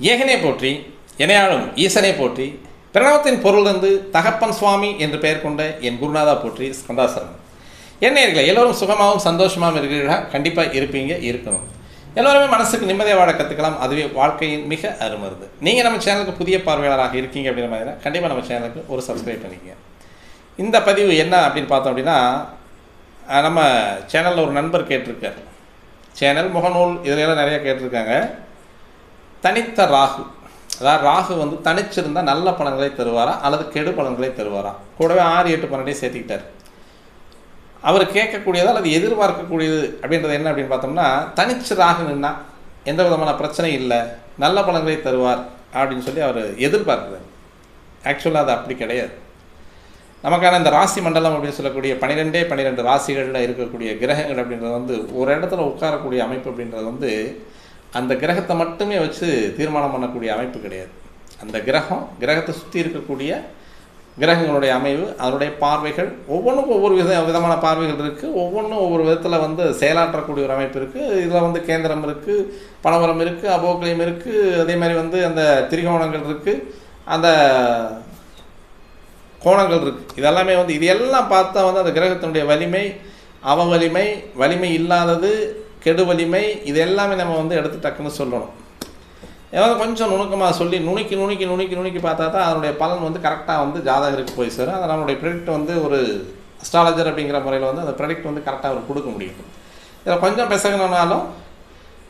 ஏகனே போற்றி எனையாளும் ஈசனை போற்றி பிரணவத்தின் பொருளிலிருந்து தகப்பன் சுவாமி என்று பெயர் கொண்ட என் குருநாதா போற்றி ஸ்கந்தாசரம் என்ன இருக்கல எல்லோரும் சுகமாகவும் சந்தோஷமாகவும் இருக்கிறீர்களா? கண்டிப்பாக இருப்பீங்க இருக்கணும். எல்லோருமே மனசுக்கு நிம்மதியாக வாழ கற்றுக்கலாம் அதுவே வாழ்க்கையின் மிக அருமருது. நீங்கள் நம்ம சேனலுக்கு புதிய பார்வையாளராக இருக்கீங்க அப்படின்ற மாதிரி கண்டிப்பாக நம்ம சேனலுக்கு ஒரு சப்ஸ்கிரைப் பண்ணிக்கங்க. இந்த பதிவு என்ன அப்படின்னு பார்த்தோம் அப்படின்னா நம்ம சேனலில் ஒரு நண்பர் கேட்டிருக்கார். சேனல் முகநூல் இதிலெல்லாம் நிறையா கேட்டிருக்காங்க. தனித்த ராகு. அதாவது ராகு வந்து தனிச்சிருந்தால் நல்ல பலன்களை தருவாரா? அல்லது கெடு பலன்களை தருவாரா? கூடவே ஆறு எட்டு பன்னெண்டையும் சேர்த்துக்கிட்டார். அவர் கேட்கக்கூடியது அல்லது எதிர்பார்க்கக்கூடியது அப்படின்றது என்ன அப்படின்னு பார்த்தோம்னா தனிச்சு ராகு நின்னா எந்த விதமான பிரச்சனையும் இல்லை. நல்ல பலன்களை தருவார் அப்படின்னு சொல்லி அவர் எதிர்பார்க்குறார். ஆக்சுவலாக அது அப்படி கிடையாது. நமக்கான இந்த ராசி மண்டலம் அப்படின்னு சொல்லக்கூடிய பன்னிரெண்டே பன்னிரெண்டு ராசிகளில் இருக்கக்கூடிய கிரகங்கள் அப்படின்றது வந்து ஒரு இடத்துல உட்காரக்கூடிய அமைப்பு அப்படின்றது வந்து அந்த கிரகத்தை மட்டுமே வச்சு தீர்மானம் பண்ணக்கூடிய அமைப்பு கிடையாது. அந்த கிரகம் கிரகத்தை சுற்றி இருக்கக்கூடிய கிரகங்களுடைய அமைவு அதனுடைய பார்வைகள் ஒவ்வொன்றும் ஒவ்வொரு வித விதமான பார்வைகள் இருக்குது ஒவ்வொன்றும் ஒவ்வொரு விதத்தில் வந்து செயலாற்றக்கூடிய ஒரு அமைப்பு இருக்குது இதில் வந்து கேந்திரம் இருக்குது பணவரம் இருக்குது அபோக்லயம் இருக்குது அதே மாதிரி வந்து அந்த திரிகோணங்கள் இருக்குது அந்த கோணங்கள் இருக்குது இதெல்லாமே வந்து இது எல்லாம் பார்த்தா வந்து அந்த கிரகத்தினுடைய வலிமை அவ வலிமை வலிமை இல்லாதது கெடு வலிமை இது எல்லாமே நம்ம வந்து எடுத்து டக்குன்னு சொல்லணும். ஏதாவது கொஞ்சம் நுணுக்கமாக சொல்லி நுணுக்கி நுணுக்கி நுணுக்கி நுணுக்கி பார்த்தா தான் அதனுடைய பலன் வந்து கரெக்டாக வந்து ஜாதகருக்கு போய் சேரும். அதை நம்மளுடைய ப்ரெடிக்ட் வந்து ஒரு அஸ்ட்ராலஜர் அப்படிங்கிற முறையில் வந்து அந்த ப்ரெடிக்ட் வந்து கரெக்டாக அவர் கொடுக்க முடியும். இதில் கொஞ்சம் பெசகணுனாலும்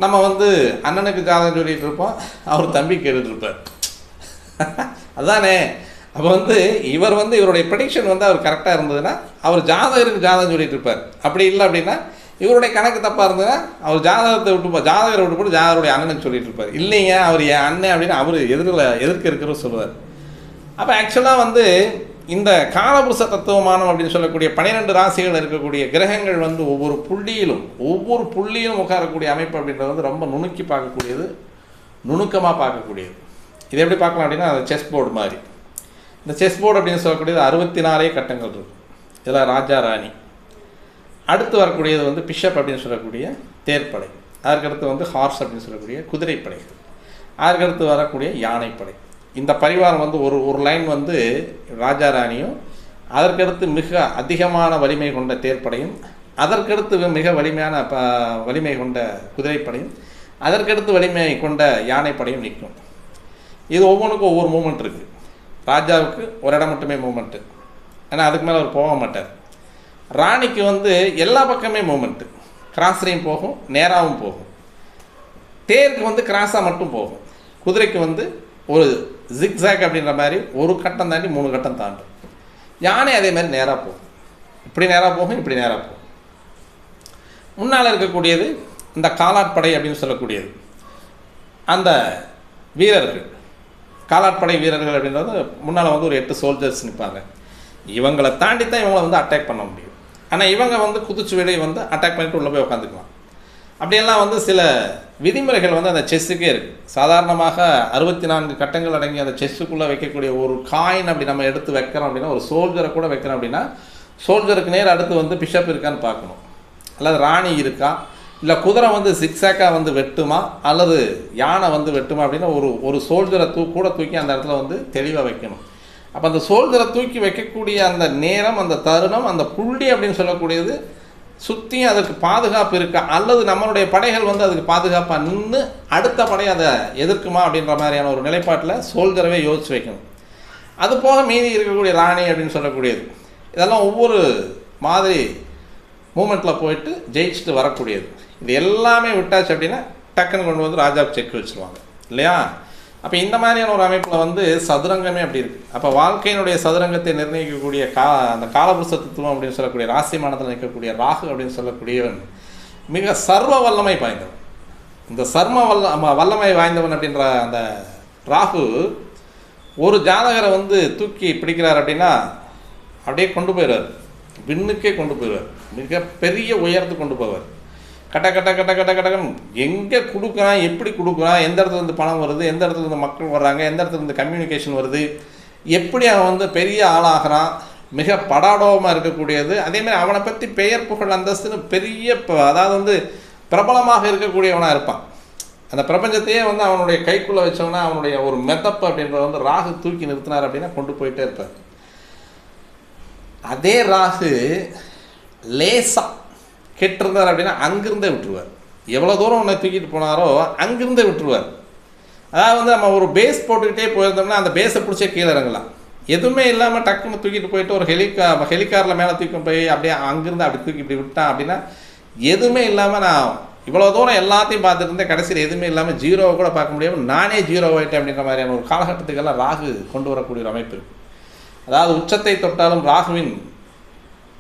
நம்ம வந்து அண்ணனுக்கு ஜாதகம் சொல்லிட்டு இருப்போம். அவர் தம்பி கேட்டுட்ருப்பார் அதானே? அப்போ வந்து இவர் வந்து இவருடைய ப்ரெடிக்ஷன் வந்து அவர் கரெக்டாக இருந்ததுன்னா அவர் ஜாதகருக்கு ஜாதகம் சொல்லிகிட்டு இருப்பார். அப்படி இல்லை அப்படின்னா இவருடைய கணக்கு தப்பாக இருந்ததுன்னா அவர் ஜாதகத்தை விட்டு ஜாதகரை விட்டு போட்டு ஜாதகருடைய அண்ணனுக்கு சொல்லிட்டு இருப்பார். இல்லைங்க அவர் என் அண்ணன் அப்படின்னு அவர் எதிரில் எதிர்க்க இருக்கிறவர் சொல்லுவார். அப்போ ஆக்சுவலாக வந்து இந்த காலபுருஷ தத்துவமானம் அப்படின்னு சொல்லக்கூடிய பன்னிரெண்டு ராசிகள் இருக்கக்கூடிய கிரகங்கள் வந்து ஒவ்வொரு புள்ளியிலும் ஒவ்வொரு புள்ளியிலும் உட்காரக்கூடிய அமைப்பு அப்படின்றது வந்து ரொம்ப நுணுக்கி பார்க்கக்கூடியது நுணுக்கமாக பார்க்கக்கூடியது. இது எப்படி பார்க்கலாம் அப்படின்னா அது செஸ் போர்டு மாதிரி. இந்த செஸ் போர்டு அப்படின்னு சொல்லக்கூடியது அறுபத்தி நாலே கட்டங்கள் இருக்கும் இதில் ராஜா ராணி. அடுத்து வரக்கூடியது வந்து பிஷப் அப்படின்னு சொல்லக்கூடிய தேர்ப்படை. அதற்கடுத்து வந்து ஹார்ஸ் அப்படின்னு சொல்லக்கூடிய குதிரைப்படைகள் அதற்கடுத்து வரக்கூடிய யானைப்படை. இந்த பரிவாரம் வந்து ஒரு ஒரு லைன் வந்து ராஜா ராணியும் அதற்கடுத்து மிக அதிகமான வலிமை கொண்ட தேர்ப்படையும் அதற்கடுத்து மிக வலிமையான ப வலிமை கொண்ட குதிரைப்படையும் அதற்கடுத்து வலிமை கொண்ட யானைப்படையும் நிற்கும். இது ஒவ்வொன்றுக்கும் ஒவ்வொரு மூமெண்ட் இருக்குது ராஜாவுக்கு ஒரு இடம் மட்டுமே மூமெண்ட்டு ஏன்னா அதுக்கு மேலே அவர் போக மாட்டார். ராணிக்கு வந்து எல்லா பக்கமே மூமெண்ட்டு கிராஸ்லேயும் போகும் நேராகவும் போகும். தேருக்கு வந்து கிராஸாக மட்டும் போகும். குதிரைக்கு வந்து ஒரு ஜிக்ஸாக் அப்படின்ற மாதிரி ஒரு கட்டம் தாண்டி மூணு கட்டம் தாண்டும். யானை அதே மாதிரி நேராக போகும். இப்படி நேராக போகும் இப்படி நேராக போகும். முன்னால் இருக்கக்கூடியது இந்த காலாட்படை அப்படின்னு சொல்லக்கூடியது. அந்த வீரர்கள் காலாட்படை வீரர்கள் அப்படின்றது முன்னால் வந்து ஒரு எட்டு சோல்ஜர்ஸ் நிற்பாங்க இவங்களை தாண்டி தான் இவங்களை வந்து அட்டாக் பண்ண முடியும். ஆனால் இவங்க வந்து குதிச்சு வெளியே வந்து அட்டாக் பண்ணிட்டு உள்ளே போய் உட்காந்துக்கலாம் அப்படியெல்லாம் வந்து சில விதிமுறைகள் வந்து அந்த செஸ்ஸுக்கே இருக்குது சாதாரணமாக அறுபத்தி நான்கு கட்டங்கள் அடங்கி அந்த செஸ்ஸுக்குள்ளே வைக்கக்கூடிய ஒரு காயின் அப்படி நம்ம எடுத்து வைக்கிறோம் அப்படின்னா ஒரு சோல்ஜரை கூட வைக்கிறோம் அப்படின்னா சோல்ஜருக்கு நேர் அடுத்து வந்து பிஷப் இருக்கான்னு பார்க்கணும். அல்லது ராணி இருக்கா? இல்லை குதிரை வந்து சிக்ஸாக்காக வந்து வெட்டுமா? அல்லது யானை வந்து வெட்டுமா? அப்படின்னா ஒரு ஒரு சோல்ஜரை தூ கூட தூக்கி அந்த இடத்துல வந்து தெளிவாக வைக்கணும். அப்போ அந்த சோல்ஜரை தூக்கி வைக்கக்கூடிய அந்த நேரம் அந்த தருணம் அந்த புள்ளி அப்படின்னு சொல்லக்கூடியது சுற்றியும் அதுக்கு பாதுகாப்பு இருக்கா? அல்லது நம்மளுடைய படைகள் வந்து அதுக்கு பாதுகாப்பாக நின்று அடுத்த படை அதை எதிர்க்குமா அப்படின்ற மாதிரியான ஒரு நிலைப்பாட்டில் சோல்ஜரவே யோசிச்சு வைக்கணும். அது போக மீதி இருக்கக்கூடிய ராணி அப்படின்னு சொல்லக்கூடியது. இதெல்லாம் ஒவ்வொரு மாதிரி மூமெண்ட்டில் போயிட்டு ஜெயிச்சுட்டு வரக்கூடியது. இது எல்லாமே விட்டாச்சு அப்படின்னா டக்குன்னு கொண்டு வந்து ராஜாவுக்கு செக் வச்சுருவாங்க. இல்லையா? அப்போ இந்த மாதிரியான ஒரு அமைப்பில் வந்து சதுரங்கமே அப்படி இருக்குது அப்போ வாழ்க்கையினுடைய சதுரங்கத்தை நிர்ணயிக்கக்கூடிய கா அந்த காலபுருஷ தத்துவம் அப்படின்னு சொல்லக்கூடிய ராசிமானத்தில் நிற்கக்கூடிய ராகு அப்படின்னு சொல்லக்கூடியவன் மிக சர்வ வல்லமை வாய்ந்தவன். இந்த சர்ம வல்ல வல்லமை வாய்ந்தவன் அப்படின்ற அந்த ராகு ஒரு ஜாதகரை வந்து தூக்கி பிடிக்கிறார் அப்படின்னா அப்படியே கொண்டு போயிடுவார். விண்ணுக்கே கொண்டு போயிடுவார். மிகப்பெரிய உயரத்து கொண்டு போவார். கட்ட கட்ட கட்ட கட்ட கட்டகம் எங்கே கொடுக்குறான் எப்படி கொடுக்குறான் எந்த இடத்துலேருந்து பணம் வருது எந்த இடத்துலேருந்து மக்கள் வர்றாங்க எந்த இடத்துலேருந்து கம்யூனிகேஷன் வருது எப்படி அவன் வந்து பெரிய ஆளாகிறான் மிக படாடோமாக இருக்கக்கூடியது அதேமாதிரி அவனை பற்றி பெயர் புகழ் அந்தஸ்துன்னு பெரிய ப- அதாவது வந்து பிரபலமாக இருக்கக்கூடியவனாக இருப்பான். அந்த பிரபஞ்சத்தையே வந்து அவனுடைய கைக்குள்ளே வச்சோம்னா அவனுடைய ஒரு மெதப்பு அப்படின்றத வந்து ராகு தூக்கி நிறுத்தினார் அப்படின்னா கொண்டு போயிட்டே இருப்பார். அதே ராகு லேசா கெட்டிருந்தார் அப்படின்னா அங்கிருந்தே விட்டுருவார். எவ்வளோ தூரம் உன்னை தூக்கிட்டு போனாரோ அங்கிருந்தே விட்டுருவார். அதாவது வந்து நம்ம ஒரு பேஸ் போட்டுக்கிட்டே போயிருந்தோம்னா அந்த பேஸை பிடிச்சே கீழே இறங்கலாம். எதுவுமே இல்லாமல் டக்குன்னு தூக்கிட்டு போயிட்டு ஒரு ஹெலிகா ஹெலிகாரில் மேலே தூக்கி போய் அப்படியே அங்கிருந்து அப்படி தூக்கி இப்படி விட்டான் அப்படின்னா எதுவுமே இல்லாமல் நான் இவ்வளோ தூரம் எல்லாத்தையும் பார்த்துட்டு இருந்தேன். கடைசியில் எதுவுமே இல்லாமல் ஜீரோவை கூட பார்க்க முடியாமல் நானே ஜீரோ ஆகிட்டேன் அப்படின்ற மாதிரியான ஒரு காலகட்டத்துக்கெல்லாம் ராகு கொண்டு வரக்கூடிய ஒரு அமைப்பு இருக்குது அதாவது உச்சத்தை தொட்டாலும் ராகுவின்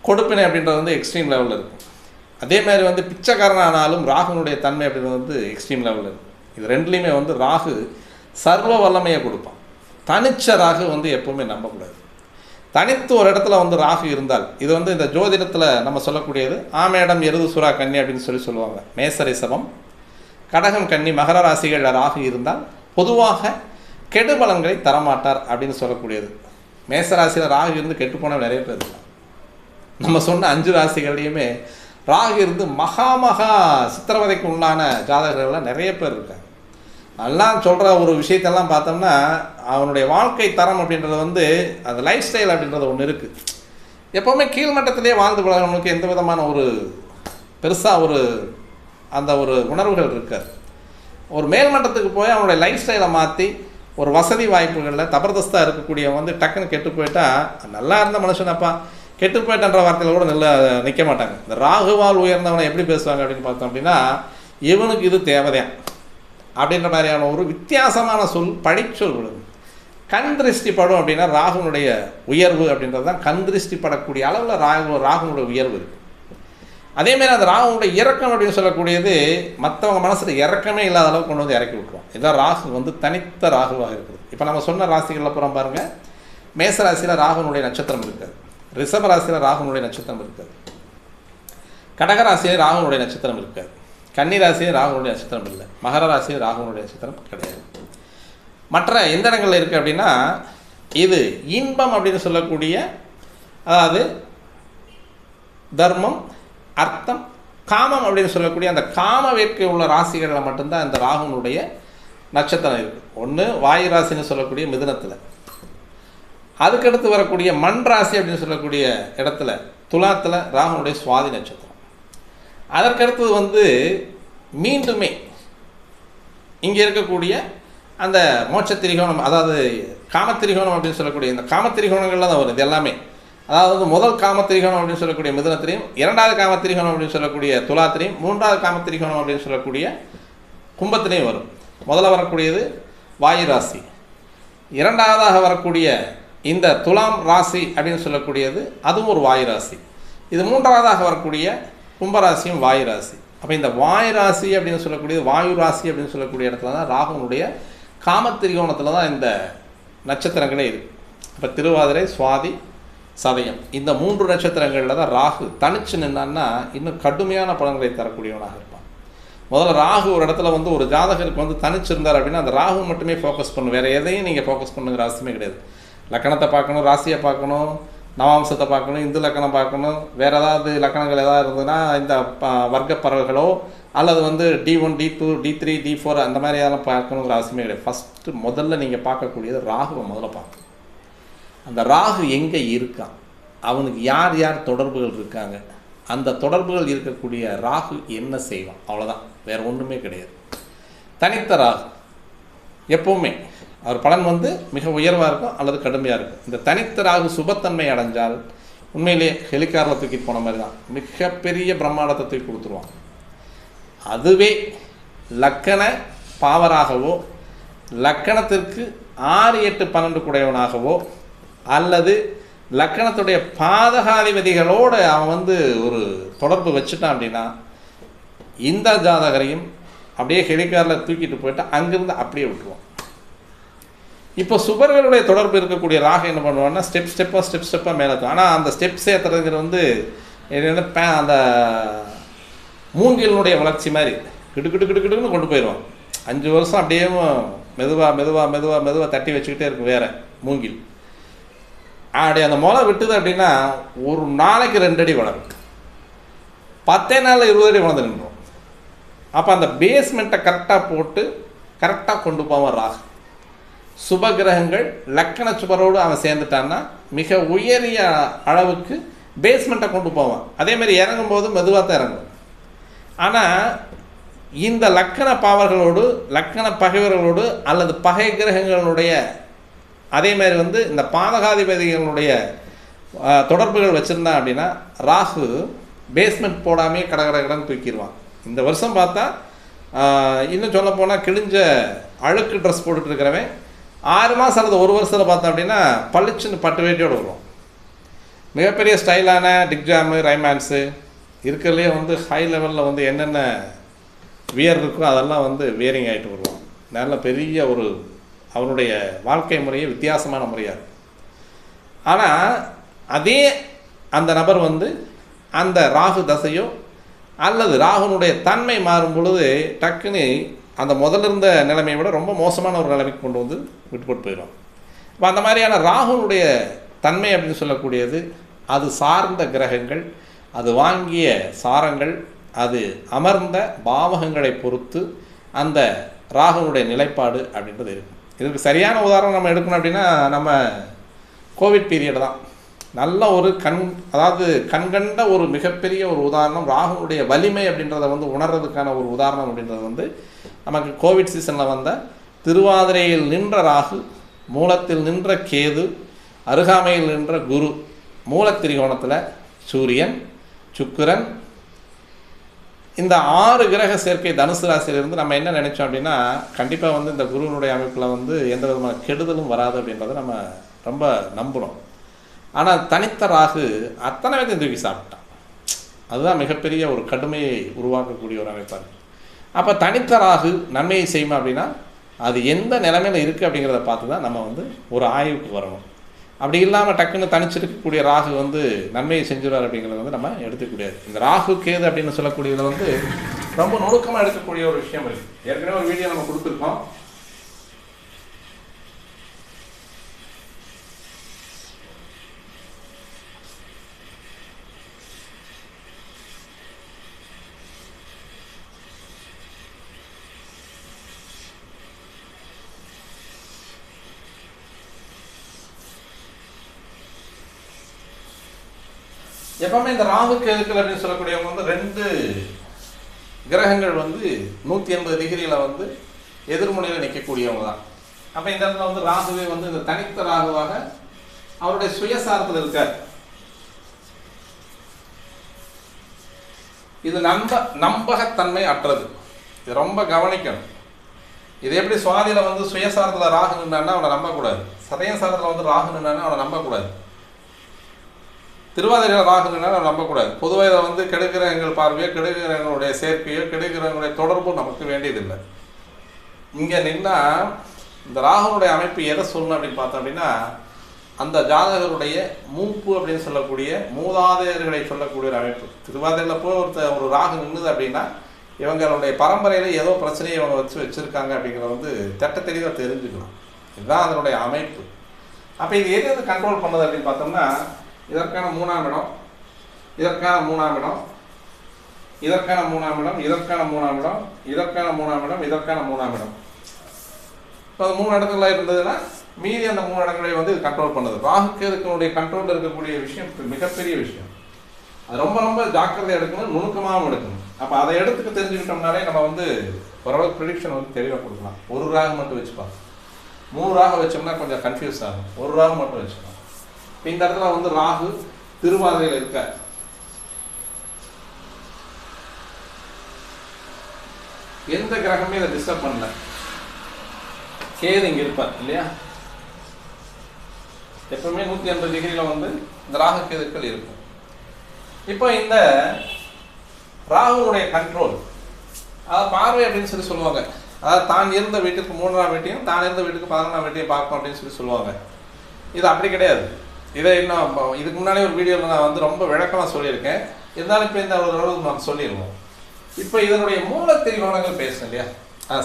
கொடுப்பினை அப்படின்றது வந்து எக்ஸ்ட்ரீம் லெவலில் இருக்கும். அதே மாதிரி வந்து பிச்சைக்காரன் ஆனாலும் ராகுனுடைய தன்மை அப்படின்றது வந்து எக்ஸ்ட்ரீம் லெவலில் இருக்குது இது ரெண்டுலேயுமே வந்து ராகு சர்வ வல்லமையை கொடுப்பான். தனிச்ச ராகு வந்து எப்பவுமே நம்பக்கூடாது. தனித்து ஒரு இடத்துல வந்து ராகு இருந்தால் இது வந்து இந்த ஜோதிடத்தில் நம்ம சொல்லக்கூடியது ஆமேடம் எருது சுறா கன்னி அப்படின்னு சொல்லி சொல்லுவாங்க. மேசரிசவம் கடகம் கன்னி மகர ராசிகளில் ராகு இருந்தால் பொதுவாக கெடுபலன்களை தரமாட்டார் அப்படின்னு சொல்லக்கூடியது. மேசராசியில் ராகு இருந்து கெட்டுப்போன நிறைய பேர் நம்ம சொன்ன அஞ்சு ராசிகள்லையுமே ராகு இருந்து மகா மகா சித்திரவதைக்கு உண்டான ஜாதகர்கள்லாம் நிறைய பேர் இருக்காங்க. எல்லாம் சொல்கிற ஒரு விஷயத்தெல்லாம் பார்த்தோம்னா அவனுடைய வாழ்க்கை தரம் அப்படின்றது வந்து அந்த லைஃப் ஸ்டைல் அப்படின்றது ஒன்று இருக்குது எப்போவுமே கீழ்மட்டத்திலே வாழ்ந்து பழகிறவங்களுக்கு எந்த விதமான ஒரு பெருசாக ஒரு அந்த ஒரு உணர்வுகள் இருக்காது. ஒரு மேல்மட்டத்துக்கு போய் அவனுடைய லைஃப் ஸ்டைலை மாற்றி ஒரு வசதி வாய்ப்புகளில் தபர்தஸ்தாக இருக்கக்கூடியவன் வந்து டக்குன்னு கெட்டு போயிட்டா நல்லா இருந்த மனுஷனப்பா. கெட்டு போயிட்டன்ற வார்த்தையில் கூட நல்ல நிற்க மாட்டாங்க. இந்த ராகுவால் உயர்ந்தவனை எப்படி பேசுவாங்க அப்படின்னு பார்த்தோம் அப்படின்னா இவனுக்கு இது தேவதையான் அப்படின்ற மாதிரியான ஒரு வித்தியாசமான சொல் படிச்சொல் விடுது. கண் திருஷ்டி படும் அப்படின்னா ராகுனுடைய உயர்வு அப்படின்றது தான். கண் திருஷ்டி படக்கூடிய அளவில் ராகு ராகுனுடைய உயர்வு இருக்குது அதேமாரி அந்த ராகுனுடைய இறக்கம் அப்படின்னு சொல்லக்கூடியது மற்றவங்க மனசில் இறக்கமே இல்லாத அளவுக்கு கொண்டு வந்து இறக்கி விட்டுருவோம் இதான் ராகு வந்து தனித்த ராகுவாக இருக்குது இப்போ நம்ம சொன்ன ராசிகளில் அப்புறம் பாருங்கள் மேச ராசியில் ராகுனுடைய நட்சத்திரம் இருக்காது. ரிஷப ராசியில் ராகுனுடைய நட்சத்திரம் இருக்காது கடகராசியில் ராகுனுடைய நட்சத்திரம் இருக்காது கன்னிராசியில் ராகுனுடைய நட்சத்திரம் இல்லை. மகர ராசியில் ராகுனுடைய நட்சத்திரம் கிடையாது. மற்ற எந்த இடங்களில் இருக்குது அப்படின்னா இது இன்பம் அப்படின்னு சொல்லக்கூடிய அதாவது தர்மம் அர்த்தம் காமம் அப்படின்னு சொல்லக்கூடிய அந்த காம வேட்கை உள்ள ராசிகளில் மட்டும்தான் இந்த ராகுனுடைய நட்சத்திரம் இருக்குது ஒன்று வாயு ராசின்னு சொல்லக்கூடிய மிதுனத்தில். அதுக்கடுத்து வரக்கூடிய மண் ராசி அப்படின்னு சொல்லக்கூடிய இடத்துல துலாத்தில் ராகுனுடைய சுவாதி நட்சத்திரம். அதற்கடுத்தது வந்து மீண்டுமே இங்கே இருக்கக்கூடிய அந்த மோட்ச திரிகோணம் அதாவது காமத்திரிகோணம் அப்படின்னு சொல்லக்கூடிய இந்த காமத்திரிகோணங்கள்லாம் தான் வரும் இது எல்லாமே. அதாவது முதல் காமத்திரிகோணம் அப்படின்னு சொல்லக்கூடிய மிதுனத்திலையும் இரண்டாவது காமத்திரிகோணம் அப்படின்னு சொல்லக்கூடிய துலாத்திலையும் மூன்றாவது காமத்திரிகோணம் அப்படின்னு சொல்லக்கூடிய கும்பத்திலையும் வரும். முதல்ல வரக்கூடியது வாயு ராசி. இரண்டாவதாக வரக்கூடிய இந்த துலாம் ராசி அப்படின்னு சொல்லக்கூடியது அதுவும் ஒரு வாயு ராசி. இது மூன்றாவதாக வரக்கூடிய கும்பராசியும் வாயு ராசி. அப்போ இந்த வாயு ராசி அப்படின்னு சொல்லக்கூடியது வாயு ராசி அப்படின்னு சொல்லக்கூடிய இடத்துல தான் ராகுனுடைய காமத்திரிகோணத்தில் தான் இந்த நட்சத்திரங்களே இருக்குது இப்போ திருவாதிரை சுவாதி சதயம். இந்த மூன்று நட்சத்திரங்களில் தான் ராகு தனிச்சு நின்னான்னா இன்னும் கடுமையான பலன்களை தரக்கூடியவனாக இருப்பான். முதல்ல ராகு ஒரு இடத்துல வந்து ஒரு ஜாதகருக்கு வந்து தனிச்சிருந்தார் அப்படின்னா அந்த ராகு மட்டுமே ஃபோக்கஸ் பண்ணும் வேறு எதையும் நீங்கள் ஃபோக்கஸ் பண்ணுங்கிற அவசியமே கிடையாது. லக்கணத்தை பார்க்கணும் ராசியை பார்க்கணும் நவாம்சத்தை பார்க்கணும் இந்து லக்கணம் பார்க்கணும் வேறு ஏதாவது லக்கணங்கள் ஏதாவது இருந்ததுன்னா இந்த ப- வர்க்க பறவைகளோ அல்லது வந்து T one T two T three T four அந்த மாதிரி அதெல்லாம் பார்க்கணுங்கிற அவசியமே கிடையாது. ஃபஸ்ட்டு முதல்ல நீங்கள் பார்க்கக்கூடியது ராகுவை முதல்ல பார்க்கணும். அந்த ராகு எங்கே இருக்கான்? அவனுக்கு யார் யார் தொடர்புகள் இருக்காங்க? அந்த தொடர்புகள் இருக்கக்கூடிய ராகு என்ன செய்வான்? அவ்வளோதான் வேறு ஒன்றுமே கிடையாது. தனித்த ராகு. எப்போவுமே அவர் பலன் வந்து மிக உயர்வாக இருக்கும் அல்லது கடுமையாக இருக்கும். இந்த தனித்த ராகு சுபத்தன்மை அடைஞ்சால் உண்மையிலேயே ஹெலிகாரில் தூக்கிட்டு போன மாதிரி தான். மிகப்பெரிய பிரம்மாண்டத்தை தூக்கி கொடுத்துருவான். அதுவே லக்கண பாவராகவோ லக்கணத்திற்கு ஆறு எட்டு பன்னெண்டு குடையவனாகவோ அல்லது லக்கணத்துடைய பாதகாதிபதிகளோடு அவன் வந்து ஒரு தொடர்பு வச்சுட்டான் அப்படின்னா இந்த ஜாதகரையும் அப்படியே ஹெலிகாரில் தூக்கிட்டு போயிட்டு அங்கிருந்து அப்படியே விட்டுருவான். இப்போ சுபர்களுடைய தொடர்பு இருக்கக்கூடிய ராகம் என்ன பண்ணுவான்னா ஸ்டெப் ஸ்டெப்பாக ஸ்டெப் ஸ்டெப்பாக மேலே ஆனால் அந்த ஸ்டெப்ஸ் ஏற்றுறதுங்கிறது வந்து என்னென்ன பே அந்த மூங்கிலினுடைய வளர்ச்சி மாதிரி. கிடு கிடு கிடு கிடுன்னு கொண்டு போயிடுவோம் அஞ்சு வருஷம் அப்படியே மெதுவாக மெதுவாக மெதுவாக மெதுவாக தட்டி வச்சுக்கிட்டே இருக்கும் வேறு மூங்கில். அப்படி அந்த முளை விட்டுது அப்படின்னா ஒரு நாளைக்கு ரெண்டு அடி வளரும். பத்தே நாளில் இருபது அடி வளர்ந்து நின்றோம் அப்போ அந்த பேஸ்மெண்ட்டை கரெக்டாக போட்டு கரெக்டாக கொண்டு போவான் ராகு. சுப கிரகங்கள் லக்கண சுபரோடு அவன் சேர்ந்துட்டான்னா மிக உயரிய அளவுக்கு பேஸ்மெண்ட்டை கொண்டு போவான். அதே மாதிரி இறங்கும்போது மெதுவாக தான் இறங்கும். ஆனால் இந்த லக்கண பாவர்களோடு லக்கண பகைவர்களோடு அல்லது பகை கிரகங்களுடைய அதே மாதிரி வந்து இந்த பாதகாதிபதிகளுடைய தொடர்புகள் வச்சுருந்தான் அப்படின்னா ராகு பேஸ்மெண்ட் போடாமே கட கட தூக்கிடுவான். இந்த வருஷம் பார்த்தா இன்னும் சொல்ல போனால் கிழிஞ்ச அழுக்கு ட்ரெஸ் போட்டுட்டு இருக்கிறவன் ஆறு மாதம் அல்லது ஒரு வருஷத்தில் பார்த்தோம் அப்படின்னா பளிச்சுன்னு பட்டு வேட்டியோடு வரும் மிகப்பெரிய ஸ்டைலான டிக்ஜாமு ரைமான்ஸு இருக்கிறதுலே வந்து ஹை லெவலில் வந்து என்னென்ன வியர் இருக்கோ அதெல்லாம் வந்து வியரிங் ஆகிட்டு வருவான் நல்ல பெரிய ஒரு அவனுடைய வாழ்க்கை முறையே வித்தியாசமான முறையாக இருக்கும். ஆனால் அதே அந்த நபர் வந்து அந்த ராகு தசையோ அல்லது ராகுனுடைய தன்மை மாறும் பொழுது டக்குன்னு அந்த முதல்ல இருந்த நிலைமையை விட ரொம்ப மோசமான ஒரு நிலைமைக்கு கொண்டு வந்து விட்டு போட்டு போயிடும். இப்போ அந்த மாதிரியான ராகுனுடைய தன்மை அப்படின்னு சொல்லக்கூடியது அது சார்ந்த கிரகங்கள் அது வாங்கிய சாரங்கள் அது அமர்ந்த பாவகங்களை பொறுத்து அந்த ராகுனுடைய நிலைப்பாடு அப்படின்றது இருக்கும். இதுக்கு சரியான உதாரணம் நம்ம எடுக்கணும் அப்படின்னா நம்ம கோவிட் பீரியட் தான். நல்ல ஒரு கண் அதாவது கண்கண்ட ஒரு மிகப்பெரிய ஒரு உதாரணம் ராகுனுடைய வலிமை அப்படின்றத வந்து உணர்றதுக்கான ஒரு உதாரணம் அப்படின்றது வந்து நமக்கு கோவிட் சீசனில் வந்த திருவாதிரையில் நின்ற ராகு மூலத்தில் நின்ற கேது அருகாமையில் நின்ற குரு மூலத்திரிகோணத்தில் சூரியன் சுக்கிரன். இந்த ஆறு கிரக சேர்க்கை தனுசு ராசியிலிருந்து நம்ம என்ன நினைச்சோம் அப்படின்னா கண்டிப்பாக வந்து இந்த குருவினுடைய அமைப்பில் வந்து எந்த விதமான கெடுதலும் வராது அப்படின்றத நம்ம ரொம்ப நம்புகிறோம் ஆனால் தனித்த ராகு அத்தனை பேர்த்தையும் தூக்கி சாப்பிட்டான். அதுதான் மிகப்பெரிய ஒரு கடுமையை உருவாக்கக்கூடிய ஒரு அமைப்பாக இருக்குது அப்போ தனித்த ராகு நன்மையை செய்யுமா அப்படின்னா அது எந்த நிலைமையில் இருக்குது அப்படிங்கிறத பார்த்து தான் நம்ம வந்து ஒரு ஆய்வுக்கு வரணும். அப்படி இல்லாமல் டக்குன்னு தனிச்சிருக்கக்கூடிய ராகு வந்து நன்மையை செஞ்சுருவார் அப்படிங்கிறத வந்து நம்ம எடுத்துக்கூடாது இந்த ராகு கேது அப்படின்னு சொல்லக்கூடியதில் வந்து ரொம்ப நுணுக்கமாக எடுக்கக்கூடிய ஒரு விஷயம் இருக்குது ஏற்கனவே ஒரு வீடியோ நம்ம கொடுத்துருக்கோம். எப்பவுமே இந்த ராகு கேதுக்கள் அப்படின்னு சொல்லக்கூடியவங்க வந்து ரெண்டு கிரகங்கள் வந்து நூற்றி எண்பது டிகிரியில் வந்து எதிர்முனையில் நிற்கக்கூடியவங்க தான். அப்போ இந்த இடத்துல வந்து ராகுவே வந்து இந்த தனித்த ராகுவாக அவருடைய சுயசாரத்தில் இருக்கார். இது நம்ப நம்பகத்தன்மை அற்றது. இது ரொம்ப கவனிக்கணும். இது எப்படி சுவாதியில் வந்து சுயசாரத்தில் ராகு நின்னான்னா அவனை நம்பக்கூடாது. சதயசாரத்தில் வந்து ராகு நின்னான்னா அவனை நம்பக்கூடாது. திருவாதிரையில் ராகுனா நம்பக்கூடாது பொதுவாக இதை வந்து கெடுக்கிறவங்கள் பார்வையோ கெடுக்கிறவங்களுடைய சேர்க்கையோ கெடுக்கிறவங்களுடைய தொடர்பும் நமக்கு வேண்டியதில்லை. இங்கே நின்னா இந்த ராகுனுடைய அமைப்பு எதை சொல்லணும் அப்படின்னு பார்த்தோம் அப்படின்னா அந்த ஜாதகருடைய மூப்பு அப்படின்னு சொல்லக்கூடிய மூதாதையர்களை சொல்லக்கூடிய ஒரு அமைப்பு. திருவாதிரையில் போய் ஒருத்த ஒரு ராகு நின்றுது அப்படின்னா இவங்களுடைய பரம்பரையில் ஏதோ பிரச்சனையை இவங்க வச்சு வச்சுருக்காங்க அப்படிங்கிறத வந்து திட்ட தெளிவாக தெரிஞ்சுக்கலாம் இதுதான் அதனுடைய அமைப்பு. அப்போ இது எது எது கண்ட்ரோல் பண்ணுது அப்படின்னு பார்த்தோம்னா இதற்கான மூணாம் இடம். இதற்கான மூணாம் இடம். இதற்கான மூணாம் இடம். இதற்கான மூணாம் இடம். இதற்கான மூணாம் இடம். இதற்கான மூணாம் இடம். இப்போ அது மூணு இடத்துல இருந்ததுன்னா மீதி அந்த மூணு இடங்களை வந்து இது கண்ட்ரோல் பண்ணுது. ராகு கண்ட்ரோலில் இருக்கக்கூடிய விஷயம் மிகப்பெரிய விஷயம். அது ரொம்ப ரொம்ப ஜாக்கிரதை எடுக்கணும் நுணுக்கமாகவும் எடுக்கணும். அப்போ அதை எடுத்துக்க தெரிஞ்சுக்கிட்டோம்னாலே நம்ம வந்து ஓரளவுக்கு ப்ரிடிக்ஷன் வந்து தெளிவாக கொடுக்கலாம். ஒரு ராகு மட்டும் வச்சுக்கலாம் மூணு ராகம் வச்சோம்னா கொஞ்சம் கன்ஃபியூஸ் ஆகும். ஒரு ராகம் மட்டும் வச்சுக்கலாம் இந்த இடத்துல வந்து ராகு திருவாதிரையில் இருக்க எந்த கிரகமே இதை டிஸ்டர்ப் பண்ணல. கேது இங்க இருப்பார் இல்லையா? எப்பவுமே நூத்தி எண்பது டிகிரியில வந்து இந்த ராகு கேதுக்கள் இருக்கும். இப்போ இந்த ராகுனுடைய கண்ட்ரோல் அதாவது பார்வை அப்படின்னு சொல்லி சொல்லுவாங்க. அதாவது தான் இருந்த வீட்டுக்கு மூணாம் வீட்டையும் தான் இருந்த வீட்டுக்கு பதினொன்றாம் வீட்டையும் பார்க்கணும் அப்படின்னு சொல்லி சொல்லுவாங்க. இது அப்படி கிடையாது. இதை இன்னும் இதுக்கு முன்னாடி ஒரு வீடியோவில் நான் வந்து ரொம்ப விளக்கமாக சொல்லியிருக்கேன். இருந்தாலும் இப்போ இந்த ஒரு அளவுக்கு சொல்லிடுவோம். இப்போ இதனுடைய மூல திரிகோணங்கள் பேசும் இல்லையா?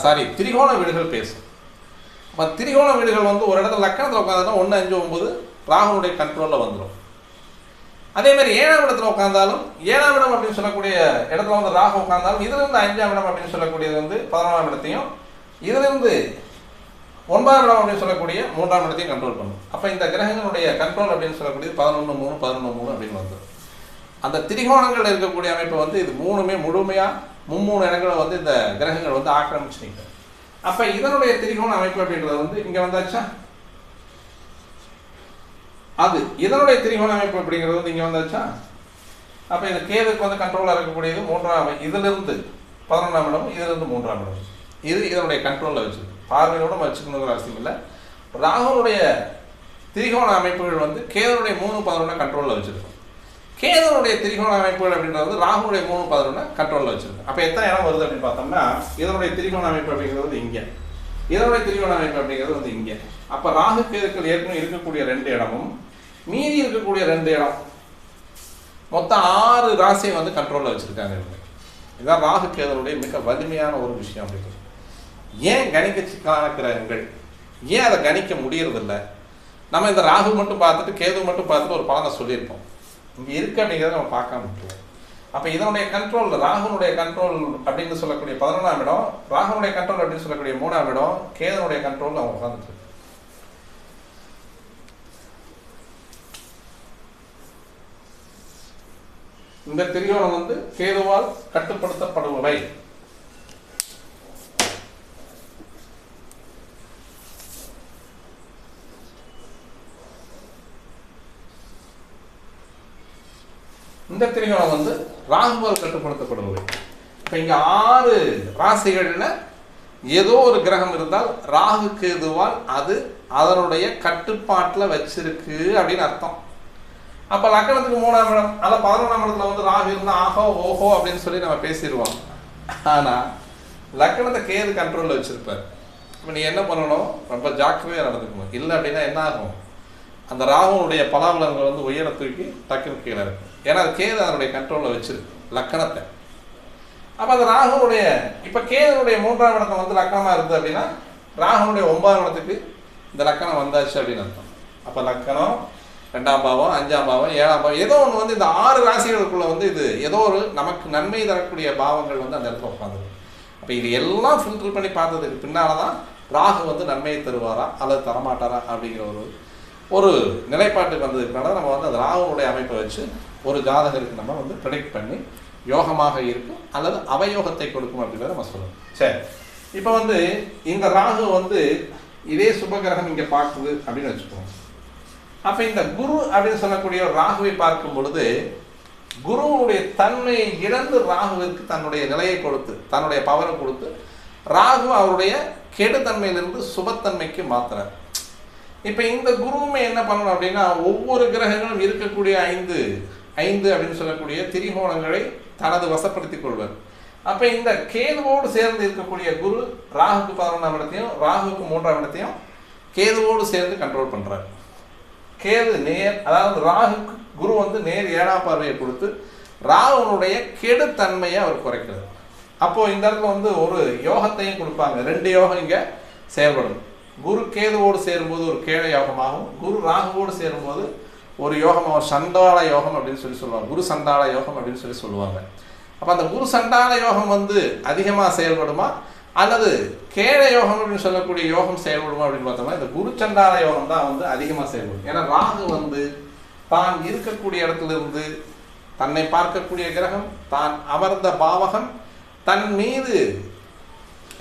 சாரி திரிகோண வீடுகள் பேசும் இப்போ திரிகோண வீடுகள் வந்து ஒரு இடத்துல லக்கணத்தில் உட்காந்தாலும் ஒன்று அஞ்சு ஒம்பது ராகுனுடைய கண்ட்ரோலில் வந்துடும் அதே மாதிரி ஏழாம் இடத்துல உட்காந்தாலும் ஏழாம் இடம் அப்படின்னு சொல்லக்கூடிய இடத்துல வந்து ராகு உட்காந்தாலும் இதுலேருந்து அஞ்சாம் இடம் அப்படின்னு சொல்லக்கூடியது வந்து பதினொன்றாம் இடத்தையும் இதுலேருந்து ஒன்பதாம் இடம் அப்படின்னு சொல்லக்கூடிய மூன்றாம் இடத்தையும் கண்ட்ரோல் பண்ணும் அப்போ இந்த கிரகங்களுடைய கண்ட்ரோல் அப்படின்னு சொல்லக்கூடியது பதினொன்று மூணு பதினொன்று மூணு அப்படின்னு வந்து அந்த திரிகோணங்கள் இருக்கக்கூடிய அமைப்பு வந்து இது மூணுமே முழுமையாக மும்மூணு இடங்களை வந்து இந்த கிரகங்கள் வந்து ஆக்கிரமிச்சு நிற்கும் அப்போ இதனுடைய திரிகோண அமைப்பு அப்படின்றது வந்து இங்கே வந்தாச்சா? அது இதனுடைய திரிகோண அமைப்பு அப்படிங்கிறது வந்து இங்கே வந்தாச்சா? அப்போ இந்த கேதுக்கு வந்து கண்ட்ரோலாக இருக்கக்கூடியது மூன்றாம் அமை- இதிலிருந்து பதினொன்றாம் இடம் இதிலிருந்து மூன்றாம் இடம். இது இதனுடைய கண்ட்ரோலில் வச்சுருக்கு. பார்வையோட நம்ம வச்சுக்கணுங்கிற அவசியம் இல்லை. ராகுனுடைய திரிகோண அமைப்புகள் வந்து கேதனுடைய மூணு பதினொன்னா கண்ட்ரோலில் வச்சுருக்கோம். கேதனுடைய திரிகோண அமைப்புகள் அப்படின்றது வந்து ராகுனுடைய மூணு பதினொன்னா கண்ட்ரோலில் வச்சுருக்கோம். அப்போ எத்தனை இடம் வருது அப்படின்னு பார்த்தோம்னா இதனுடைய திரிகோண அமைப்பு அப்படிங்கிறது வந்து இங்கே. இதனுடைய திரிகோண அமைப்பு அப்படிங்கிறது வந்து இங்கே. அப்போ ராகு கேதுக்கள் ஏற்கனவே இருக்கக்கூடிய ரெண்டு இடமும் மீதி இருக்கக்கூடிய ரெண்டு இடம் மொத்தம் ஆறு ராசியை வந்து கண்ட்ரோலில் வச்சுருக்காங்க இவங்க. இதுதான் ராகு கேதனுடைய மிக வலிமையான ஒரு விஷயம் அப்படிங்கிறது ஏன் கணிக்கச்சு சிக்கலான ஏன் அதை கணிக்க முடியறதில்ல? நம்ம இந்த ராகு மட்டும் பார்த்துட்டு கேது மட்டும் பார்த்துட்டு ஒரு பலனை சொல்லியிருப்போம். இங்கே இருக்கு அப்படிங்கிறத நம்ம பார்க்காம முடியும் அப்போ இதனுடைய கண்ட்ரோல் ராகுனுடைய கண்ட்ரோல் அப்படின்னு சொல்லக்கூடிய பதினொன்றாம் இடம் ராகுனுடைய கண்ட்ரோல் அப்படின்னு சொல்லக்கூடிய மூணாம் இடம் கேதனுடைய கண்ட்ரோல் அவங்க உட்காந்துட்டு இந்த திரியோணம் வந்து கேதுவால் கட்டுப்படுத்தப்படுபவை. இந்த திரிகோணம் வந்து ராகுவால் கட்டுப்படுத்தப்படுவது. இப்போ இங்கே ஆறு ராசிகளில் ஏதோ ஒரு கிரகம் இருந்தால் ராகு கேதுவால் அது அதனுடைய கட்டுப்பாட்டில் வச்சிருக்கு அப்படின்னு அர்த்தம். அப்போ லக்கணத்துக்கு மூணாம் இடம் அதில் பதினொன்றாம் இடத்துல வந்து ராகு இருந்தால் ஆஹோ ஓஹோ அப்படின்னு சொல்லி நம்ம பேசிடுவோம். ஆனால் லக்கணத்தை கேது கண்ட்ரோலில் வச்சுருப்பார். இப்போ நீ என்ன பண்ணணும்? ரொம்ப ஜாக்கிரதையாக நடந்துக்கணும். இல்லை அப்படின்னா என்ன ஆகும்? அந்த ராகுனுடைய பலாபலங்கள் வந்து உயர தூக்கி டக்குனு கீழே இருக்கும் ஏன்னா அது கேது அதனுடைய கண்ட்ரோலில் வச்சிருக்கு லக்கணத்தை. அப்போ அது ராகுனுடைய இப்போ கேதுனுடைய மூன்றாம் இடத்துல வந்து லக்கணமாக இருந்தது அப்படின்னா ராகுனுடைய ஒன்பதாம் இடத்துக்கு இந்த லக்கணம் வந்தாச்சு அப்படின்னு அர்த்தம். அப்போ லக்கணம் ரெண்டாம் பாவம் அஞ்சாம் பாவம் ஏழாம் பாவம் ஏதோ ஒன்று வந்து இந்த ஆறு ராசிகளுக்குள்ளே வந்து இது ஏதோ ஒரு நமக்கு நன்மை தரக்கூடிய பாவங்கள் வந்து அந்த இடத்துல உட்காந்துருக்கு அப்போ இது எல்லாம் ஃபில்டர் பண்ணி பார்த்ததுக்கு பின்னால் தான் ராகு வந்து நன்மையை தருவாரா அல்லது தரமாட்டாரா அப்படிங்கிற ஒரு ஒரு நிலைப்பாட்டுக்கு வந்ததுக்குனால நம்ம வந்து அந்த ராகுனுடைய அமைப்பை வச்சு ஒரு ஜாதகருக்கு நம்ம வந்து ப்ரெடிக்ட் பண்ணி யோகமாக இருக்கும் அல்லது அவயோகத்தை கொடுக்கும் அப்படிங்கிறத நம்ம சொல்லணும். சரி. இப்போ வந்து இந்த ராகு வந்து இதே சுபகிரகம் இங்கே பார்க்குது அப்படின்னு வச்சுக்கோங்க. அப்போ இந்த குரு அப்படின்னு சொல்லக்கூடிய ராகுவை பார்க்கும் பொழுது குருவுடைய தன்மையை இழந்து ராகுவிற்கு தன்னுடைய நிலையை கொடுத்து தன்னுடைய பவரை கொடுத்து ராகு அவருடைய கெடுத்தன்மையிலிருந்து சுபத்தன்மைக்கு மாத்துறார். இப்போ இந்த குருவுமே என்ன பண்ணணும் அப்படின்னா ஒவ்வொரு கிரகங்களும் இருக்கக்கூடிய ஐந்து ஐந்து அப்படின்னு சொல்லக்கூடிய திரிகோணங்களை தனது வசப்படுத்திக் கொள்வார். அப்போ இந்த கேதுவோடு சேர்ந்து இருக்கக்கூடிய குரு ராகுக்கு பதினொன்றாம் இடத்தையும் ராகுக்கு மூன்றாம் இடத்தையும் கேதுவோடு சேர்ந்து கண்ட்ரோல் பண்றார். கேது நேர் அதாவது ராகுக்கு குரு வந்து நேர் ஏழாம் பார்வையை கொடுத்து ராகுனுடைய கெடுத்தன்மையை அவர் குறைக்கிறது அப்போ இந்த இடத்துல வந்து ஒரு யோகத்தையும் கொடுப்பாங்க. ரெண்டு யோகம் இங்க செயல்படும். குரு கேதுவோடு சேரும்போது ஒரு கேழ யோகமாகும். குரு ராகுவோடு சேரும்போது ஒரு யோகம் சண்டாள யோகம் அப்படின்னு சொல்லி சொல்லுவாங்க. குரு சண்டாள யோகம் அப்படின்னு சொல்லி சொல்லுவாங்க. அப்போ அந்த குரு சண்டாள யோகம் வந்து அதிகமாக செயல்படுமா? அல்லது கேழ யோகம் அப்படின்னு சொல்லக்கூடிய யோகம் செயல்படுமா அப்படின்னு பார்த்தோம்னா இந்த குரு சண்டாள யோகம் தான் வந்து அதிகமாக செயல்படும். ஏன்னா ராகு வந்து தான் இருக்கக்கூடிய இடத்துல இருந்து தன்னை பார்க்கக்கூடிய கிரகம் தான் அமர்ந்த பாவகம் தன் மீது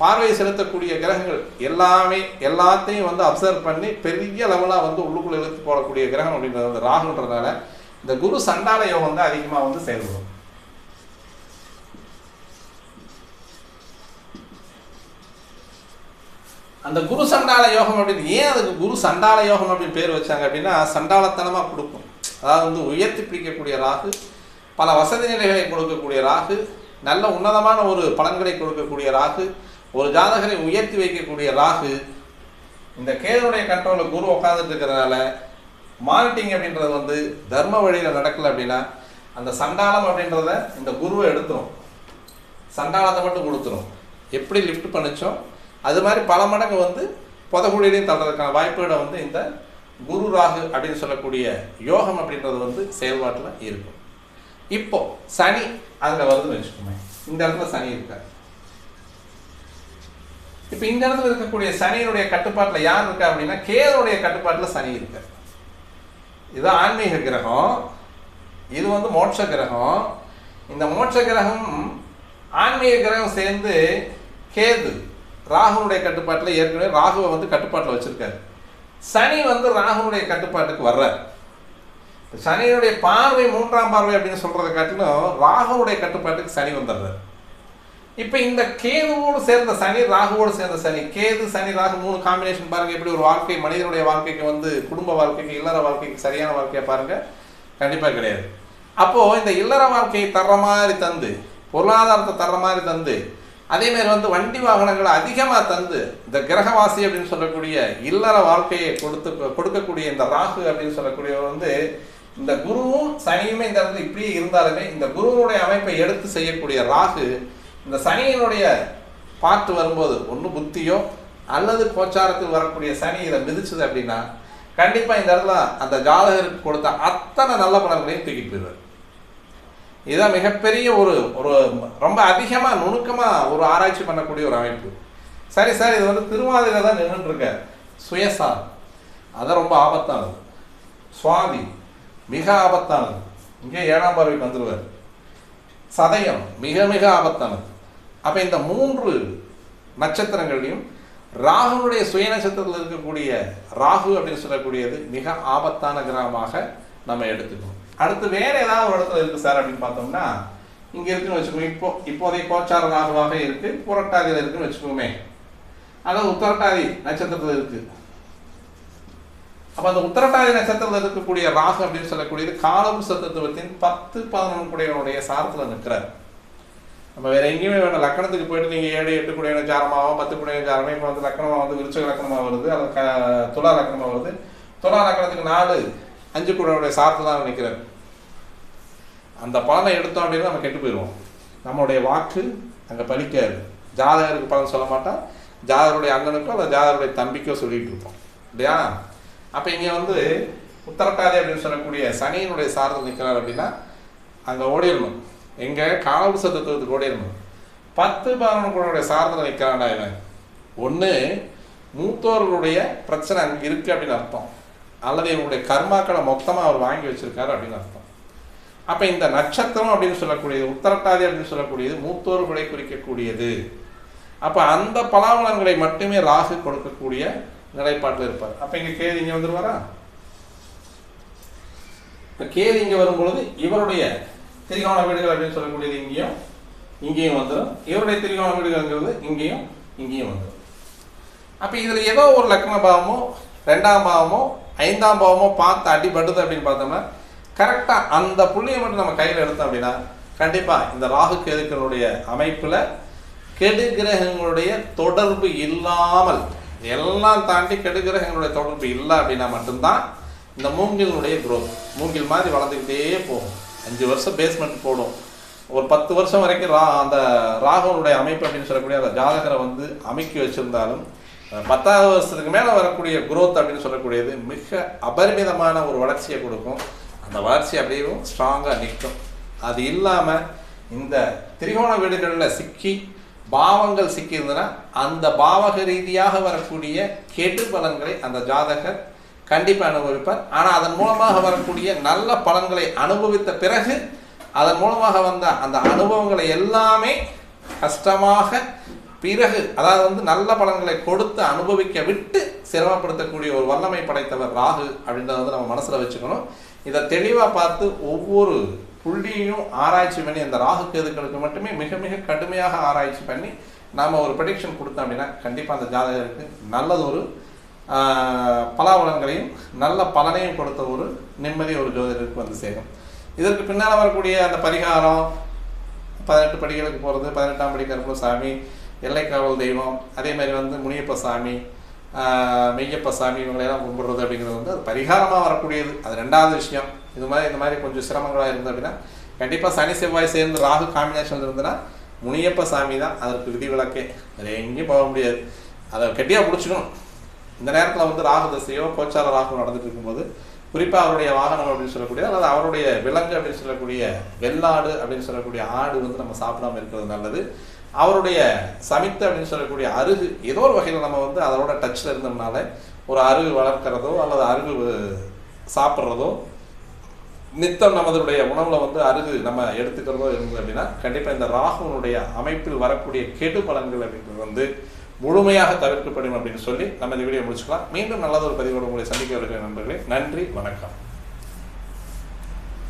பார்வை செலுத்தக்கூடிய கிரகங்கள் எல்லாமே எல்லாத்தையும் வந்து அப்சர்வ் பண்ணி பெரிய லெவலாக வந்து உள்ளுக்குள்ள இழுத்து போடக்கூடிய கிரகம் அப்படின்றது வந்து ராகுன்றதுனால இந்த குரு சண்டால யோகம் தான் அதிகமாக வந்து செயல்படும். அந்த குரு சண்டால யோகம் அப்படின்னு ஏன் அதுக்கு குரு சண்டால யோகம் அப்படின்னு பேர் வச்சாங்க அப்படின்னா சண்டாளத்தனமாக கொடுக்கும். அதாவது வந்து உயர்த்தி பிடிக்கக்கூடிய ராகு பல வசதி நிலைகளை கொடுக்கக்கூடிய ராகு நல்ல உன்னதமான ஒரு பலன்களை கொடுக்கக்கூடிய ராகு ஒரு ஜாதகரை உயர்த்தி வைக்கக்கூடிய ராகு இந்த கேதுனுடைய கண்ட்ரோலில் குரு உட்காந்துட்டு இருக்கிறதுனால மானிட்டிங் அப்படின்றது வந்து தர்ம வழியில் நடக்கலை அப்படின்னா அந்த சண்டாளம் அப்படின்றத இந்த குருவை எடுத்துரும். சண்டாளத்தை மட்டும் கொடுத்துரும். எப்படி லிஃப்ட் பண்ணிச்சோம் அது மாதிரி பல மடங்கு வந்து புதகுழியிலையும் தள்ளுறதுக்கான வாய்ப்புகளை வந்து இந்த குரு ராகு அப்படின்னு சொல்லக்கூடிய யோகம் அப்படின்றது வந்து செயல்பாட்டில் இருக்கும். இப்போ சனி அங்கே வருதுன்னு வச்சுக்கோங்க இந்த இடத்துல சனி இருக்காது இப்போ இந்த இடத்துல இருக்கக்கூடிய சனியினுடைய கட்டுப்பாட்டில் யார் இருக்கா அப்படின்னா கேதனுடைய கட்டுப்பாட்டில் சனி இருக்கார். இது ஆன்மீக கிரகம் இது வந்து மோட்ச கிரகம். இந்த மோட்ச கிரகம் ஆன்மீக கிரகம் சேர்ந்து கேது ராகுனுடைய கட்டுப்பாட்டில் ஏற்கனவே ராகுவை வந்து கட்டுப்பாட்டில் வச்சிருக்காரு. சனி வந்து ராகுனுடைய கட்டுப்பாட்டுக்கு வர்றார். சனியினுடைய பார்வை மூன்றாம் பார்வை அப்படின்னு சொல்றதை காட்டிலும் ராகுனுடைய கட்டுப்பாட்டுக்கு சனி வந்துடுறாரு. இப்போ இந்த கேதுவோடு சேர்ந்த சனி ராகுவோடு சேர்ந்த சனி. கேது சனி ராகு மூணு காம்பினேஷன் பாருங்க. எப்படி ஒரு வாழ்க்கை மனிதனுடைய வாழ்க்கைக்கு வந்து குடும்ப வாழ்க்கைக்கு இல்லற வாழ்க்கைக்கு சரியான வாழ்க்கையை பாருங்க. கண்டிப்பாக கிடையாது. அப்போ இந்த இல்லற வாழ்க்கையை தர்ற மாதிரி தந்து பொருளாதாரத்தை தர்ற மாதிரி தந்து அதேமாரி வந்து வண்டி வாகனங்களை அதிகமாக தந்து இந்த கிரகவாசி அப்படின்னு சொல்லக்கூடிய இல்லற வாழ்க்கையை கொடுத்து கொடுக்கக்கூடிய இந்த ராகு அப்படின்னு சொல்லக்கூடியவர் வந்து இந்த குருவும் சனியுமே இந்த இடத்துல இப்படியே இருந்தாலுமே இந்த குருவனுடைய அமைப்பை எடுத்து செய்யக்கூடிய ராகு இந்த சனியினுடைய பார்த்து வரும்போது ஒன்று புத்தியோ அல்லது கோச்சாரத்தில் வரக்கூடிய சனி இதை மிதிச்சுது அப்படின்னா கண்டிப்பாக இந்த இடத்துல அந்த ஜாதகருக்கு கொடுத்த அத்தனை நல்ல பலன்களையும் தூக்கிட்டு போயிடுவார். இதுதான் மிகப்பெரிய ஒரு ஒரு ரொம்ப அதிகமாக நுணுக்கமாக ஒரு ஆராய்ச்சி பண்ணக்கூடிய ஒரு அமைப்பு. சரி சார் இது வந்து திருவாதிரை தான் நின்றுருக்க இருக்க சுயசார் அதான் ரொம்ப ஆபத்தானது. சுவாதி. மிக ஆபத்தானது. இங்கே ஏழாம் பார்வைக்கு வந்துடுவார். சதயம். மிக மிக ஆபத்தானது. அப்போ இந்த மூன்று நட்சத்திரங்களையும் ராகுனுடைய சுய நட்சத்திரத்தில் இருக்கக்கூடிய ராகு அப்படின்னு சொல்லக்கூடியது மிக ஆபத்தான கிரகமாக நம்ம எடுத்துக்கணும். அடுத்து வேற ஏதாவது ஒரு இடத்துல இருக்கு சார் அப்படின்னு பார்த்தோம்னா இங்க இருக்குன்னு வச்சுக்கோங்க. இப்போ இப்போதைய கோச்சார ராகுவாக இருக்கு புரட்டாதியில் இருக்குன்னு வச்சுக்கோமே. அதாவது உத்தரட்டாதி நட்சத்திரத்தில் இருக்கு. அப்ப அந்த உத்தரட்டாதி நட்சத்திரத்தில் இருக்கக்கூடிய ராகு அப்படின்னு சொல்லக்கூடியது காலம் சத்துவத்தின் பத்து பதினொன்று குடையனுடைய சாரத்தில் நிற்கிறார். நம்ம வேற எங்கேயுமே வேணும் லக்கணத்துக்கு போயிட்டு நீங்க ஏழு எட்டு குடையன சாரமாவோ பத்து குடையன சாரமே இப்போ வந்து லக்கணமா வந்து விருச்ச லக்கணமா வருது. அது க துலா லக்கணமா வருது. துலா லக்கணத்துக்கு நாலு அஞ்சு குடையுடைய சார்த்து தான் நிற்கிறார் அந்த பலனை எடுத்தோம் அப்படின்னா நம்ம கெட்டு போயிடுவோம் நம்மளுடைய வாக்கு அங்கே பலிக்காது. ஜாதகருக்கு பலன் சொல்ல மாட்டோம் ஜாதகருடைய அண்ணனுக்கோ அல்லது ஜாதகருடைய தம்பிக்கோ சொல்லிட்டு இருப்போம். இல்லையா? அப்போ இங்கே வந்து உத்தரட்டாதி அப்படின்னு சொல்லக்கூடிய சனியினுடைய சார்ந்து நிற்கிறார் அப்படின்னா அங்கே ஓடிடணும். எங்கே காலபுச தத்துவத்துக்கு இருந்தது பத்து பதினொன்று குழந்தைய சாரத்தில் நிற்கிறான்டா இவன். ஒன்று மூத்தோர்களுடைய பிரச்சனை அங்கே இருக்குது அப்படின்னு அர்த்தம். அல்லது இவங்களுடைய கர்மாக்களை மொத்தமாக அவர் வாங்கி வச்சிருக்காரு அப்படின்னு அர்த்தம். அப்போ இந்த நட்சத்திரம் அப்படின்னு சொல்லக்கூடியது உத்தரட்டாதி அப்படின்னு சொல்லக்கூடியது மூத்தோர்களை குறிக்கக்கூடியது. அப்போ அந்த பலாபலன்களை மட்டுமே ராகு கொடுக்கக்கூடிய நிலைப்பாட்டில் இருப்பார். அப்போ இங்கே கேது இங்கே வந்துருவாரா? இப்போ கேது இங்கே வரும்பொழுது இவருடைய திரிகோண வீடுகள் அப்படின்னு சொல்லக்கூடியது இங்கேயும் இங்கேயும் வந்துடும் இவருடைய திரிகோண வீடுகள்ங்கிறது இங்கேயும் இங்கேயும் வந்துடும் அப்போ இதில் ஏதோ ஒரு லக்ன பாவமோ ரெண்டாம் பாவமோ ஐந்தாம் பாவமோ பார்த்து அடிபடுது அப்படின்னு பார்த்தோம்னா கரெக்டாக அந்த புள்ளியை மட்டும் நம்ம கையில் எடுத்தோம் அப்படின்னா கண்டிப்பாக இந்த ராகு கேதுக்களுடைய அமைப்பில் கெடு கிரகங்களுடைய தொடர்பு இல்லாமல் எல்லாம் தாண்டி கெடு கிரகங்களுடைய தொடர்பு இல்லை அப்படின்னா மட்டும்தான் இந்த மூங்கிலினுடைய குரோத் மூங்கில் மாதிரி வளர்ந்துக்கிட்டே போகும். அஞ்சு வருஷம் பேஸ்மெண்ட் போடும். ஒரு பத்து வருஷம் வரைக்கும் ரா அந்த ராகுனுடைய அமைப்பு அப்படின்னு சொல்லக்கூடிய அந்த ஜாதகரை வந்து அமைக்கி வச்சிருந்தாலும் பத்தாவது வருஷத்துக்கு மேலே வரக்கூடிய குரோத் அப்படின்னு சொல்லக்கூடியது மிக அபரிமிதமான ஒரு வளர்ச்சியை கொடுக்கும். அந்த வளர்ச்சி அப்படியே ஸ்ட்ராங்காக நிற்கும். அது இல்லாமல் இந்த திரிகோண வீடுகளில் சிக்கி பாவங்கள் சிக்கியிருந்ததுன்னா அந்த பாவக ரீதியாக வரக்கூடிய கெடு பலன்களை அந்த ஜாதகர் கண்டிப்பாக அனுபவிப்பார். ஆனால் அதன் மூலமாக வரக்கூடிய நல்ல பலன்களை அனுபவித்த பிறகு அதன் மூலமாக வந்த அந்த அனுபவங்களை எல்லாமே கஷ்டமாக பிறகு அதாவது வந்து நல்ல பலன்களை கொடுத்து அனுபவிக்க விட்டு சிரமப்படுத்தக்கூடிய ஒரு வல்லமை படைத்தவர் ராகு அப்படின்றத வந்து நம்ம மனசில் வச்சுக்கணும். இதை தெளிவாக பார்த்து ஒவ்வொரு புள்ளியையும் ஆராய்ச்சி பண்ணி அந்த ராகு கேதுக்களுக்கு மட்டுமே மிக மிக கடுமையாக ஆராய்ச்சி பண்ணி நாம் ஒரு ப்ரெடிக்ஷன் கொடுத்தோம் அப்படின்னா கண்டிப்பாக அந்த ஜாதகருக்கு நல்லதொரு ஒரு பலாபலன்களையும் நல்ல பலனையும் கொடுத்த ஒரு நிம்மதி ஒரு ஜோதிடருக்கு வந்து சேரும். இதற்கு பின்னால் வரக்கூடிய அந்த பரிகாரம் பதினெட்டு படிகளுக்கு போகிறது பதினெட்டாம் படி கருப்பு சாமி எல்லைக்காவல் தெய்வம் அதே மாதிரி வந்து முனியப்ப சாமி மெய்யப்ப சாமி இவங்களையெல்லாம் கும்பிடுறது அப்படிங்கிறது வந்து அது பரிகாரமாக வரக்கூடியது. அது ரெண்டாவது விஷயம். இது மாதிரி இந்த மாதிரி கொஞ்சம் சிரமங்களாக இருந்தது அப்படின்னா கண்டிப்பாக சனி செவ்வாய் சேர்ந்து ராகு காம்பினேஷன் இருந்ததுன்னா முனியப்ப சாமி தான் அதற்கு விதிவிலக்கே. வேறு எங்கேயும் போக முடியாது. அதை கெட்டியாக பிடிச்சிக்கணும். இந்த நேரத்தில் வந்து ராகு தசையோ கோச்சார ராகு நடந்துட்டு இருக்கும்போது குறிப்பாக அவருடைய வாகனம் அப்படின்னு சொல்லக்கூடிய அல்லது அவருடைய விலங்கு அப்படின்னு சொல்லக்கூடிய வெள்ளாடு அப்படின்னு சொல்லக்கூடிய ஆடு வந்து நம்ம சாப்பிடாம இருக்கிறது நல்லது. அவருடைய சமித்து அப்படின்னு சொல்லக்கூடிய அருகு ஏதோ ஒரு வகையில் நம்ம வந்து அதோட டச்சில் இருந்தோம்னால ஒரு அருகு வளர்க்கிறதோ அல்லது அருகு சாப்பிட்றதோ நித்தம் நமதுடைய உணவில் வந்து அருகு நம்ம எடுத்துக்கிறதோ இருந்தது அப்படின்னா கண்டிப்பாக இந்த ராகுனுடைய அமைப்பில் வரக்கூடிய கெடு பலன்கள் அப்படின்றது வந்து முழுமையாக தவிர்க்கப்படும் அப்படின்னு சொல்லி நம்ம இந்த வீடியோ முடிச்சுக்கலாம். மீண்டும் நல்லதொரு பதிவோடு உங்களை சந்திக்க வருகிற நண்பர்களே. நன்றி வணக்கம்.